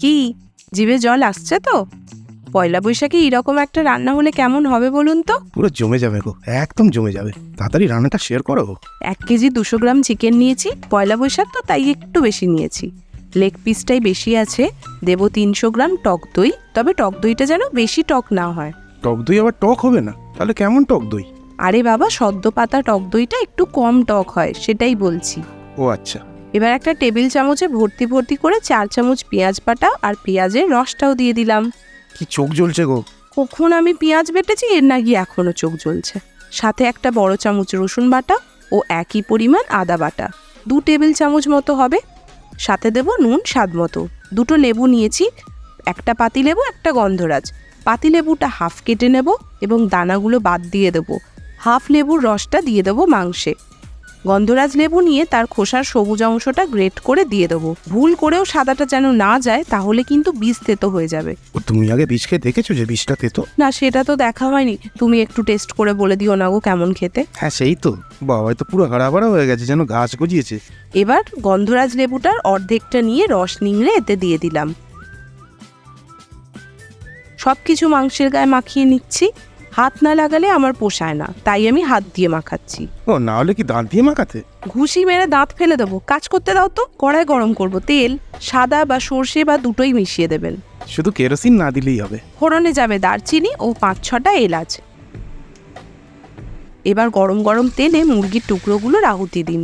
কি? জিভে জল আসছে তো? পয়লা বৈশাখে এরকম একটা রান্না হলে কেমন হবে বলুন তো? পুরো জমে যাবে গো একদম জমে যাবে। তাড়াতাড়ি রান্নাটা শেয়ার করো। গো এক কেজি দুশো গ্রাম চিকেন নিয়েছি পয়লা বৈশাখ তো তাই একটু বেশি নিয়েছি। লেগ পিসটাই বেশি আছে দেবো তিনশো গ্রাম টক দই তবে টক দইটা যেন বেশি টক না হয়। টক দই আবার টক হবে না? তাহলে কেমন টক দই? আরে বাবা সদ্য পাতা টক দইটা একটু কম টক হয় সেটাই বলছি। ও আচ্ছা। এবার একটা টেবিল চামচে ভর্তি ভর্তি করে চার চামচ পেঁয়াজ বাটা আর পেঁয়াজের রসটাও দিয়ে দিলাম। কি চোখ জ্বলছে গো? কখন আমি পেঁয়াজ বেটেছি এর নাকি এখনও চোখ জ্বলছে। সাথে একটা বড় চামচ রসুন বাটা ও একই পরিমাণ আদা বাটা। দু টেবিল চামচ মতো হবে। সাথে দেব নুন স্বাদ মতো। দুটো লেবু নিয়েছি একটা পাতি লেবু একটা গন্ধরাজ। পাতি লেবুটা হাফ কেটে নেব এবং দানাগুলো বাদ দিয়ে দেবো। হাফ লেবুর রসটা দিয়ে দেবো মাংসে। গন্ধরাজ লেবু নিয়ে তার খোসার সবুজ অংশটা গ্রেট করে দিয়ে দেবো। ভুল করেও সাদাটা যেন না যায় তাহলে কিন্তু বীজ তেতো হয়ে যাবে। তুমি আগে বীজ খেয়ে দেখেছ যে বীজটা তেতো? না সেটা তো দেখা হয়নি। তুমি একটু টেস্ট করে বলে দিও না গো কেমন খেতে। হ্যাঁ সেই তো। বাবা তো পুরো হারাবাড়া হয়ে গেছে যেন গাছ গজিয়েছে। এবার গন্ধরাজ লেবুটার অর্ধেকটা নিয়ে রস নিংড়ে এতে দিয়ে দিলাম। সব কিছু মাংসের গায়ে মাখিয়ে নিচ্ছি। হাত না লাগালে আমার পোষায় না তাই আমি হাত দিয়ে মাখাচ্ছি। ও না হলে কি দাঁত দিয়ে মাখাতে? ঘুষি মেরে দাঁত ফেলে দেবো। কাজ করতে দাও তো কড়াই গরম করব। তেল সাদা বা সর্ষে বা দুটোই মিশিয়ে দেবেন। শুধু কেরোসিন না দিলেই হবে। ফোড়নে যাবে দারচিনি ও পাঁচ ছটা এলাচ। এবার গরম গরম তেলে মুরগির টুকরোগুলো রাহুতি দিন।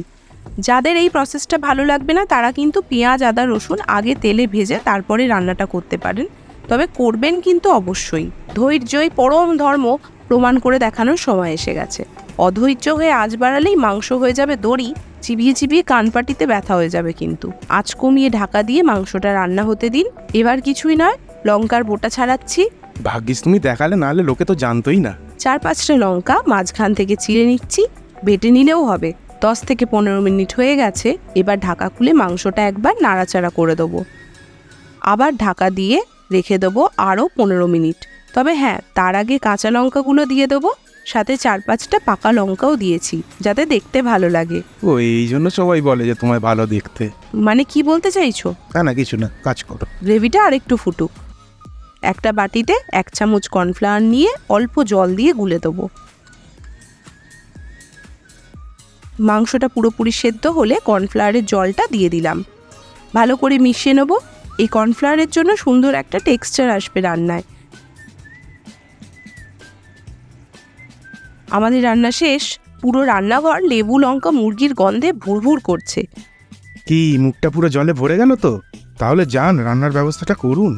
যাদের এই প্রসেসটা ভালো লাগবে না তারা কিন্তু পেঁয়াজ আদা রসুন আগে তেলে ভেজে তারপরে রান্নাটা করতে পারেন। তবে করবেন কিন্তু অবশ্যই। ধৈর্যই পরম ধর্ম প্রমাণ করে দেখানোর সময় এসে গেছে। অধৈর্য হয়ে আজ বাড়ালেই মাংস হয়ে যাবে দড়ি চিবিয়ে চিবিয়ে কানপাটিতে ব্যথা হয়ে যাবে কিন্তু। আঁচ কমিয়ে ঢাকা দিয়ে মাংসটা রান্না হতে দিন। এবার কিছুই নয় লঙ্কার বোটা ছাড়াচ্ছি। ভাগ্যিস তুমি দেখালে নাহলে লোকে তো জানতোই না। চার পাঁচটা লঙ্কা মাঝখান থেকে চিড়ে নিচ্ছি বেটে নিলেও হবে। দশ থেকে পনেরো মিনিট হয়ে গেছে এবার ঢাকা খুলে মাংসটা একবার নাড়াচাড়া করে দেবো। আবার ঢাকা দিয়ে রেখে দেবো আরও পনেরো মিনিট। তবে হ্যাঁ তার আগে কাঁচা লঙ্কাগুলো দিয়ে দেবো সাথে চার পাঁচটা পাকা লঙ্কাও দিয়েছি যাতে দেখতে ভালো লাগে। ও এই জন্য সবাই বলে যে তোমায় ভালো দেখতে। মানে কি বলতে চাইছো? না না কিছু না কাজ করো। গ্রেভিটা আরেকটু ফুটুক। একটা বাটিতে এক চামচ কর্নফ্লাওয়ার নিয়ে অল্প জল দিয়ে গুলে দেবো। মাংসটা পুরোপুরি সেদ্ধ হলে কর্নফ্লাওয়ারের জলটা দিয়ে দিলাম। ভালো করে মিশিয়ে নেব। এই কর্নফ্লাওয়ারের জন্য সুন্দর একটা টেক্সচার আসবে রান্নায়। আমাদের রান্না শেষ। পুরো রান্নাঘর লেবু, লঙ্কা, মুরগির গন্ধে ভুর ভুর করছে। কি, মুখটা পুরো জলে ভরে গেল তো? তাহলে যান, রান্নার ব্যবস্থাটা করুন।